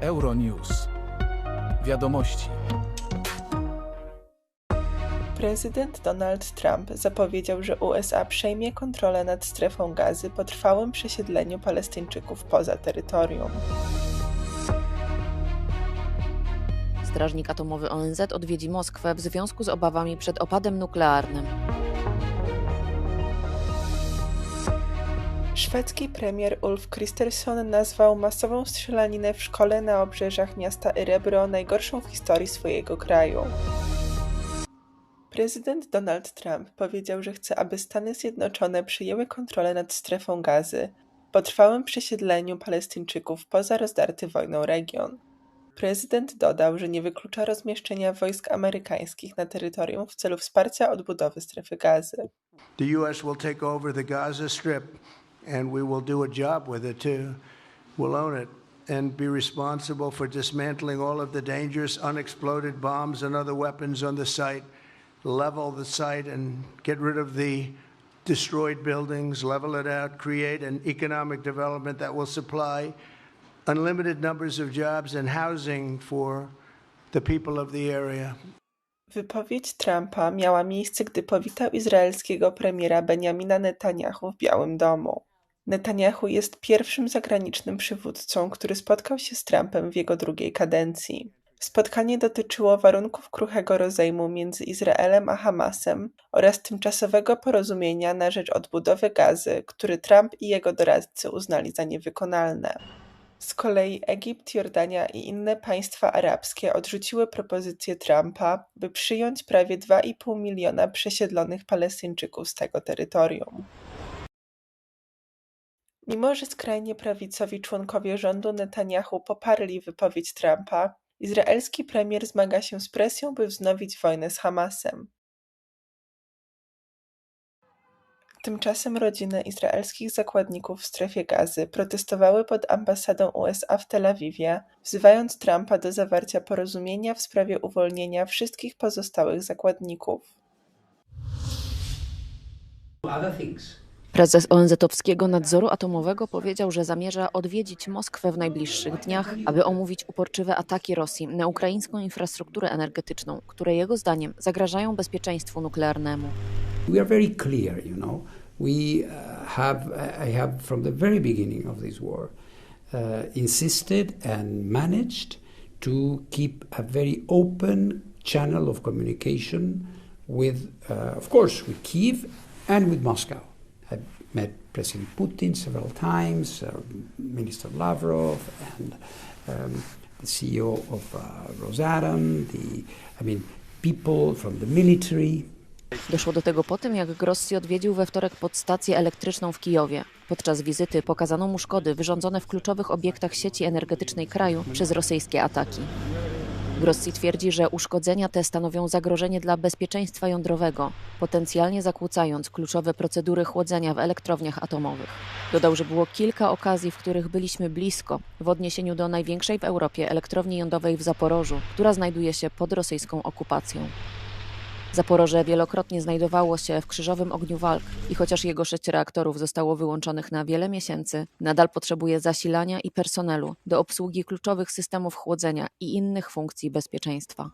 Euronews. Wiadomości. Prezydent Donald Trump zapowiedział, że USA przejmie kontrolę nad strefą gazy po trwałym przesiedleniu Palestyńczyków poza terytorium. Strażnik atomowy ONZ odwiedzi Moskwę w związku z obawami przed opadem nuklearnym. Szwedzki premier Ulf Kristersson nazwał masową strzelaninę w szkole na obrzeżach miasta Erebro najgorszą w historii swojego kraju. Prezydent Donald Trump powiedział, że chce, aby Stany Zjednoczone przyjęły kontrolę nad strefą gazy po trwałym przesiedleniu Palestyńczyków poza rozdarty wojną region. Prezydent dodał, że nie wyklucza rozmieszczenia wojsk amerykańskich na terytorium w celu wsparcia odbudowy strefy gazy. The U.S. will take over the Gaza Strip, and we will do a job with it too. We'll own it and be responsible for dismantling all of the dangerous unexploded bombs and other weapons on the site, level the site and get rid of the destroyed buildings, level it out, create an economic development that will supply unlimited numbers of jobs and housing for the people of the area. Wypowiedź Trumpa miała miejsce, gdy powitał izraelskiego premiera Benjamina Netanyahu w Białym Domu. Netanyahu jest pierwszym zagranicznym przywódcą, który spotkał się z Trumpem w jego drugiej kadencji. Spotkanie dotyczyło warunków kruchego rozejmu między Izraelem a Hamasem oraz tymczasowego porozumienia na rzecz odbudowy gazy, który Trump i jego doradcy uznali za niewykonalne. Z kolei Egipt, Jordania i inne państwa arabskie odrzuciły propozycję Trumpa, by przyjąć prawie 2,5 miliona przesiedlonych Palestyńczyków z tego terytorium. Mimo, że skrajnie prawicowi członkowie rządu Netanyahu poparli wypowiedź Trumpa, izraelski premier zmaga się z presją, by wznowić wojnę z Hamasem. Tymczasem rodziny izraelskich zakładników w strefie gazy protestowały pod ambasadą USA w Tel Awiwie, wzywając Trumpa do zawarcia porozumienia w sprawie uwolnienia wszystkich pozostałych zakładników. Prezes ONZ-owskiego nadzoru atomowego powiedział, że zamierza odwiedzić Moskwę w najbliższych dniach, aby omówić uporczywe ataki Rosji na ukraińską infrastrukturę energetyczną, które jego zdaniem zagrażają bezpieczeństwu nuklearnemu. We are very clear, you know. We uh, have, I have from the very beginning of this war uh, insisted and managed to keep a very open channel of communication with, uh, of course, with Kiev and with Moscow. I've met President Putin several times, uh, Minister Lavrov, and um, the CEO of uh, Rosatom, the, I mean, people from the military, Doszło do tego po tym, jak Grossi odwiedził we wtorek podstację elektryczną w Kijowie. Podczas wizyty pokazano mu szkody wyrządzone w kluczowych obiektach sieci energetycznej kraju przez rosyjskie ataki. Grossi twierdzi, że uszkodzenia te stanowią zagrożenie dla bezpieczeństwa jądrowego, potencjalnie zakłócając kluczowe procedury chłodzenia w elektrowniach atomowych. Dodał, że było kilka okazji, w których byliśmy blisko w odniesieniu do największej w Europie elektrowni jądrowej w Zaporożu, która znajduje się pod rosyjską okupacją. Zaporoże wielokrotnie znajdowało się w krzyżowym ogniu walk i chociaż jego sześć reaktorów zostało wyłączonych na wiele miesięcy, nadal potrzebuje zasilania i personelu do obsługi kluczowych systemów chłodzenia i innych funkcji bezpieczeństwa.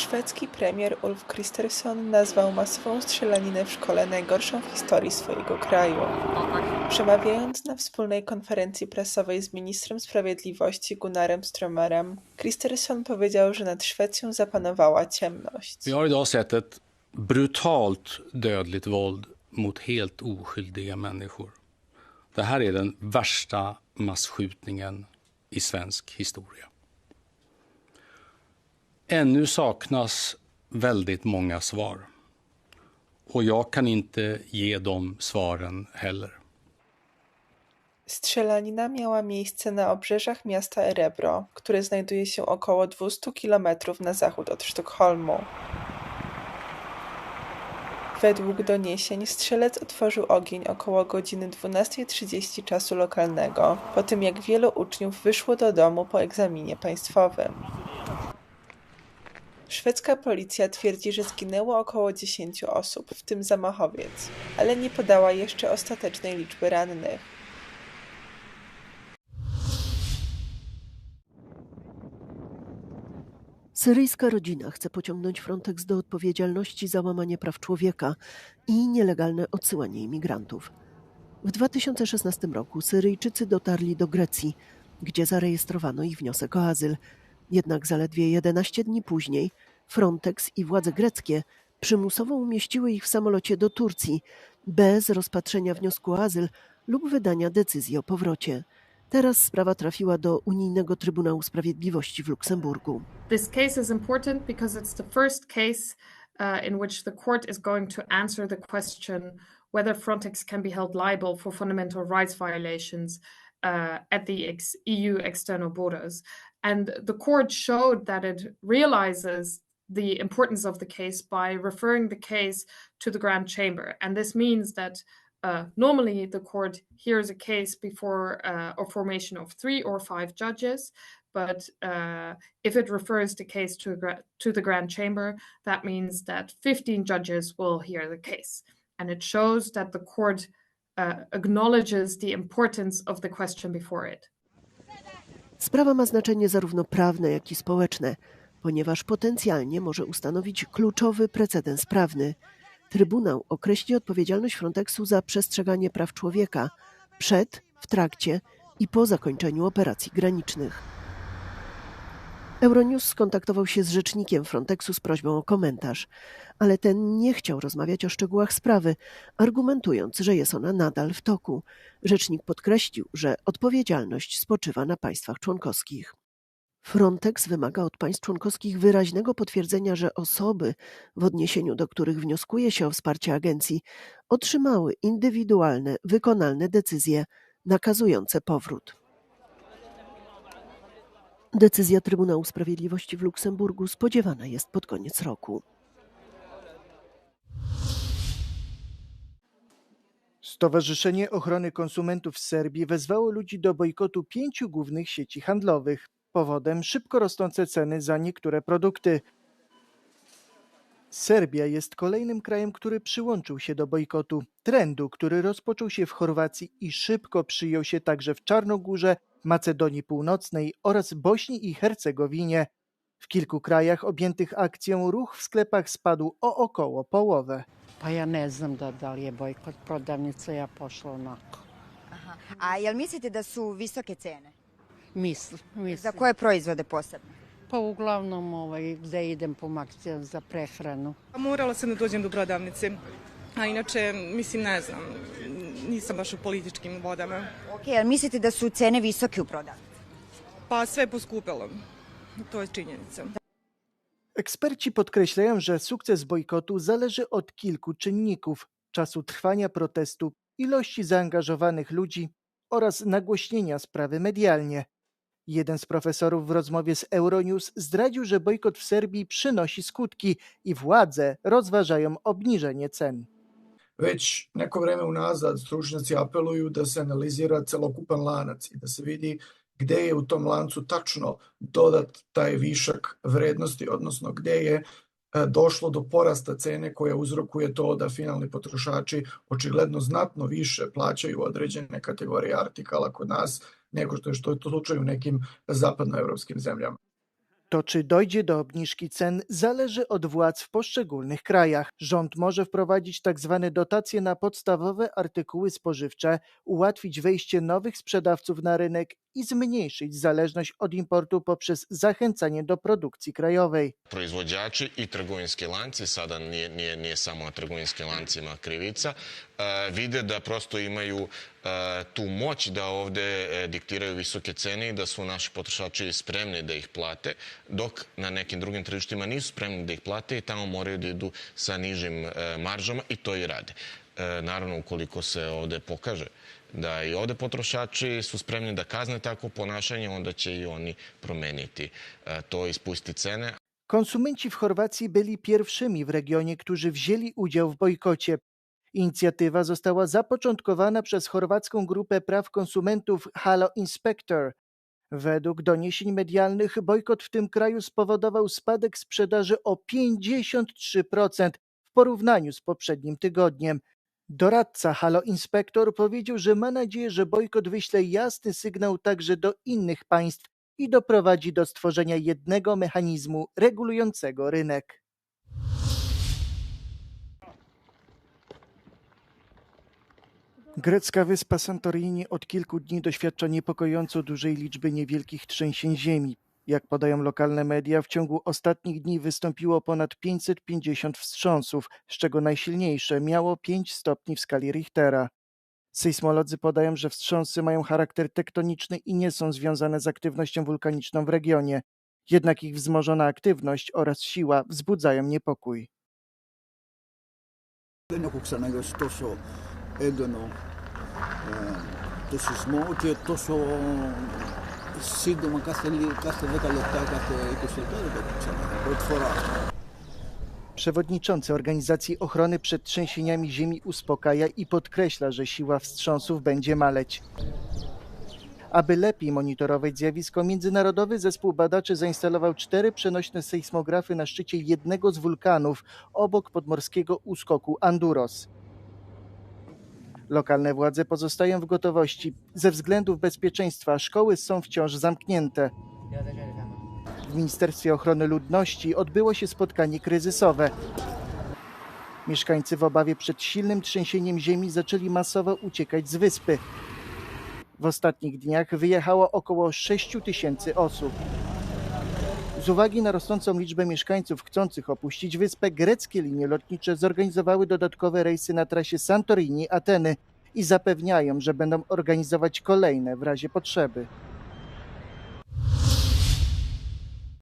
Szwedzki premier Ulf Kristersson nazwał masową strzelaninę w szkole najgorszą w historii swojego kraju. Przemawiając na wspólnej konferencji prasowej z ministrem sprawiedliwości Gunnarem Strömmerem, Kristersson powiedział, że nad Szwecją zapanowała ciemność. Vi har idag sett ett brutalt dödligt våld mot helt oskyldiga människor. Det här är den värsta massskjutningen i svensk historia. Ännu saknas väldigt många svar. Och jag kan inte ge de svaren heller. Strzelanina miała miejsce na obrzeżach miasta Erebro, które znajduje się około 200 km na zachód od Sztokholmu. Według doniesień strzelec otworzył ogień około godziny 12.30 czasu lokalnego, po tym jak wielu uczniów wyszło do domu po egzaminie państwowym. Szwedzka policja twierdzi, że zginęło około 10 osób, w tym zamachowiec, ale nie podała jeszcze ostatecznej liczby rannych. Syryjska rodzina chce pociągnąć Frontex do odpowiedzialności za łamanie praw człowieka i nielegalne odsyłanie imigrantów. W 2016 roku Syryjczycy dotarli do Grecji, gdzie zarejestrowano ich wniosek o azyl. Jednak zaledwie 11 dni później Frontex i władze greckie przymusowo umieściły ich w samolocie do Turcji bez rozpatrzenia wniosku o azyl lub wydania decyzji o powrocie. Teraz sprawa trafiła do Unijnego Trybunału Sprawiedliwości w Luksemburgu. This case is important because it's the first case uh, in which the court is going to answer the question whether Frontex can be held liable for fundamental rights violations uh, at the EU external borders. And the court showed that it realizes the importance of the case by referring the case to the Grand Chamber. And this means that uh, normally the court hears a case before uh, a formation of three or five judges, but uh, if it refers the case to, to the Grand Chamber, that means that 15 judges will hear the case. And it shows that the court uh, acknowledges the importance of the question before it. Sprawa ma znaczenie zarówno prawne, jak i społeczne, ponieważ potencjalnie może ustanowić kluczowy precedens prawny. Trybunał określi odpowiedzialność Frontexu za przestrzeganie praw człowieka przed, w trakcie i po zakończeniu operacji granicznych. Euronews skontaktował się z rzecznikiem Frontexu z prośbą o komentarz, ale ten nie chciał rozmawiać o szczegółach sprawy, argumentując, że jest ona nadal w toku. Rzecznik podkreślił, że odpowiedzialność spoczywa na państwach członkowskich. Frontex wymaga od państw członkowskich wyraźnego potwierdzenia, że osoby, w odniesieniu do których wnioskuje się o wsparcie agencji, otrzymały indywidualne, wykonalne decyzje nakazujące powrót. Decyzja Trybunału Sprawiedliwości w Luksemburgu spodziewana jest pod koniec roku. Stowarzyszenie Ochrony Konsumentów z Serbii wezwało ludzi do bojkotu pięciu głównych sieci handlowych. Powodem szybko rosnące ceny za niektóre produkty. Serbia jest kolejnym krajem, który przyłączył się do bojkotu. Trendu, który rozpoczął się w Chorwacji i szybko przyjął się także w Czarnogórze, Macedonii Północnej oraz Bośni i Hercegowinie. W kilku krajach objętych akcją ruch w sklepach spadł o około połowę. Pa ja ne znam da, da li je bojkot prodavnica, ja pošla onako. A jel mislite da su visoke cene? Mislim, mislim. Za koje proizvode posebno? Pa uglavnom ovaj, gde idem po akcijama za prehranu. Morala sam da dođem do prodavnice, a inače, mislim, ne znam, nisam baš u političkim vodama. Ok, jel mislite da su cene visoke u prodavnici? Pa sve je poskupelo, to je činjenica. Eksperci podkreślają, że sukces bojkotu zależy od kilku czynników: czasu trwania protestu, ilości zaangażowanych ludzi oraz nagłośnienia sprawy medialnie. Jeden z profesorów w rozmowie z Euronews zdradził, że bojkot w Serbii przynosi skutki i władze rozważają obniżenie cen. Već neko vreme unazad stručnjaci apeluju da se analizira celokupan lanac i da se vidi gde je u tom lancu tačno dodat taj višak vrednosti, odnosno gde je e, došlo do porasta cene koja uzrokuje to da finalni potrošači očigledno znatno više plaćaju određene kategorije artikala kod nas nego što je što je to slučaj u nekim zapadnoevropskim zemljama. To, czy dojdzie do obniżki cen, zależy od władz w poszczególnych krajach. Rząd może wprowadzić tzw. dotacje na podstawowe artykuły spożywcze, ułatwić wejście nowych sprzedawców na rynek i zmniejszyć zależność od importu poprzez zachęcanie do produkcji krajowej. proizvođači i trgovinski lanci, sada nije, nije, nije samo na trgovinskim lancima krivica, vide da prosto imaju tu moć da ovde e, diktiraju visoke cene i da su naši potrošači spremni da ih plate, dok na nekim drugim tržištima nisu spremni da ih plate i tamo moraju da idu sa nižim e, maržama i to i rade. E, naravno, ukoliko se ovde pokaže da i ovde potrošači su spremni da kazne takvo ponašanje, onda će i oni promeniti to i spustiti cene, Konsumenci w Chorwacji byli pierwszymi w regionie, którzy wzięli udział w bojkocie. Inicjatywa została zapoczątkowana przez chorwacką grupę praw konsumentów Halo Inspector. Według doniesień medialnych bojkot w tym kraju spowodował spadek sprzedaży o 53% w porównaniu z poprzednim tygodniem. Doradca Halo Inspektor powiedział, że ma nadzieję, że bojkot wyśle jasny sygnał także do innych państw i doprowadzi do stworzenia jednego mechanizmu regulującego rynek. Grecka wyspa Santorini od kilku dni doświadcza niepokojąco dużej liczby niewielkich trzęsień ziemi. Jak podają lokalne media, w ciągu ostatnich dni wystąpiło ponad 550 wstrząsów, z czego najsilniejsze miało 5 stopni w skali Richtera. Sejsmolodzy podają, że wstrząsy mają charakter tektoniczny i nie są związane z aktywnością wulkaniczną w regionie. Jednak ich wzmożona aktywność oraz siła wzbudzają niepokój. Δεν έχω ξαναγιώσει τόσο έντονο ε, το σεισμό και τόσο σύντομα κάθε, λι- κάθε 10 λεπτά, κάθε 20 λεπτά δεν το έχω ξανά. Πρώτη φορά. Przewodniczący Organizacji Ochrony przed Trzęsieniami Ziemi uspokaja i podkreśla, że siła wstrząsów będzie maleć. Aby lepiej monitorować zjawisko, międzynarodowy zespół badaczy zainstalował cztery przenośne sejsmografy na szczycie jednego z wulkanów obok podmorskiego uskoku Anduros. Lokalne władze pozostają w gotowości. Ze względów bezpieczeństwa szkoły są wciąż zamknięte. W Ministerstwie Ochrony Ludności odbyło się spotkanie kryzysowe. Mieszkańcy w obawie przed silnym trzęsieniem ziemi zaczęli masowo uciekać z wyspy. W ostatnich dniach wyjechało około 6 tysięcy osób. Z uwagi na rosnącą liczbę mieszkańców chcących opuścić wyspę, greckie linie lotnicze zorganizowały dodatkowe rejsy na trasie Santorini-Ateny i zapewniają, że będą organizować kolejne w razie potrzeby.